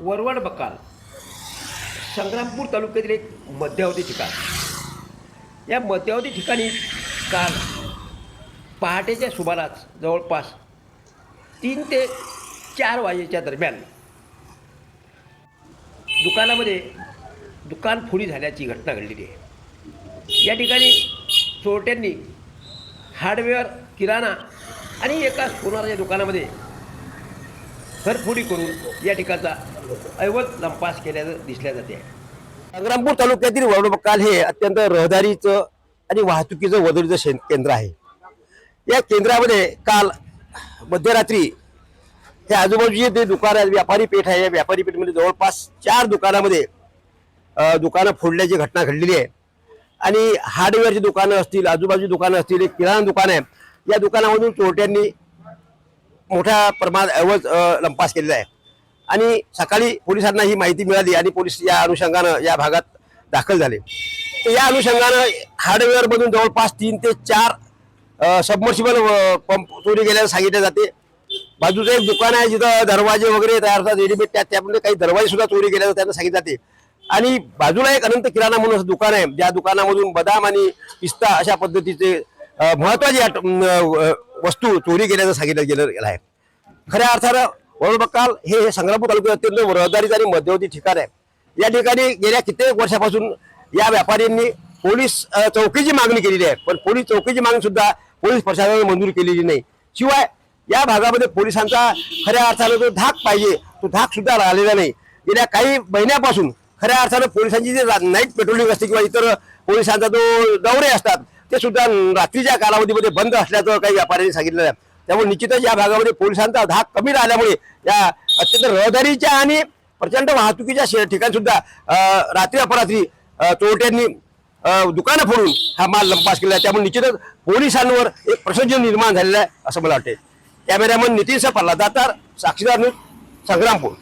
वरवड बकाल. संग्रामपूर तालुक्यातील एक मध्यावधी ठिकाण. या मध्यावधी ठिकाणी काल पहाटेच्या सुमारास जवळपास तीन ते चार वाजेच्या दरम्यान दुकानामध्ये दुकान फुली झाल्याची घटना घडलेली आहे. या ठिकाणी चोरट्यांनी हार्डवेअर किराणा आणि एका सोनाराच्या दुकानामध्ये घरफोडी करून या ठिकाणचा ऐवत लंपास केल्याचं दिसल्या जाते संग्रामपूर तालुक्यातील वडबकाल हे अत्यंत रहदारीचं आणि वाहतुकीचं वदळीचं केंद्र आहे. या केंद्रामध्ये काल मध्यरात्री हे आजूबाजूचे जे दुकान आहेत व्यापारी पेठ आहे या व्यापारी पेठमध्ये जवळपास चार दुकानामध्ये दुकानं फोडल्याची घटना घडलेली आहे. आणि हार्डवेअरची दुकानं असतील आजूबाजूची दुकानं असतील एक किराणा दुकान आहे. या दुकानामधून चोरट्यांनी मोठ्या प्रमाणात ऐवज लंपास केलेला आहे. आणि सकाळी पोलिसांना ही माहिती मिळाली आणि पोलीस या अनुषंगानं या भागात दाखल झाले. तर या अनुषंगानं हार्डवेअरमधून जवळपास तीन ते चार सबमर्सिबल पंप चोरी गेल्याचं सांगितले जाते. बाजूचं एक दुकान आहे जिथं दरवाजे वगैरे तयार होतात रेडीमेड त्या त्यामध्ये काही दरवाजे सुद्धा चोरी गेल्याचं त्यांना सांगितलं जाते. आणि बाजूला एक अनंत किराणा म्हणून असं दुकान आहे ज्या दुकानामधून बदाम आणि पिस्ता अशा पद्धतीचे महत्वाची वस्तू चोरी गेल्याचं सांगितलं गेलं गेलं आहे. खऱ्या अर्थानं वडबक्काल हे हे संग्रामपूर तालुक्यात अत्यंत रहदारीचं आणि मध्यवर्ती ठिकाण आहे. या ठिकाणी गेल्या कित्येक वर्षापासून या व्यापाऱ्यांनी पोलीस चौकीची मागणी केलेली आहे. पण पोलीस चौकीची मागणी सुद्धा पोलीस प्रशासनाने मंजूर केलेली नाही. शिवाय या भागामध्ये पोलिसांचा खऱ्या अर्थानं जो धाक पाहिजे तो धाक सुद्धा राहिलेला नाही. गेल्या काही महिन्यापासून खऱ्या अर्थानं पोलिसांची जे नाईट पेट्रोलिंग असते किंवा इतर पोलिसांचा जो दौरे असतात ते सुद्धा रात्रीच्या कालावधीमध्ये बंद असल्याचं काही व्यापाऱ्यांनी सांगितलं आहे. त्यामुळे निश्चितच या भागामध्ये पोलिसांचा धाक कमी राहिल्यामुळे या अत्यंत रहदारीच्या आणि प्रचंड वाहतुकीच्या शे- ठिकाणी सुद्धा रात्री अपरात्री चोरट्यांनी दुकानं फोडून हा माल लंपास केला आहे. त्यामुळे निश्चितच पोलिसांवर एक प्रसंग निर्माण झालेला आहे असं मला वाटते कॅमेरामन नितीन सपाला दातार साक्षीदार न्यूज संग्रामपूर.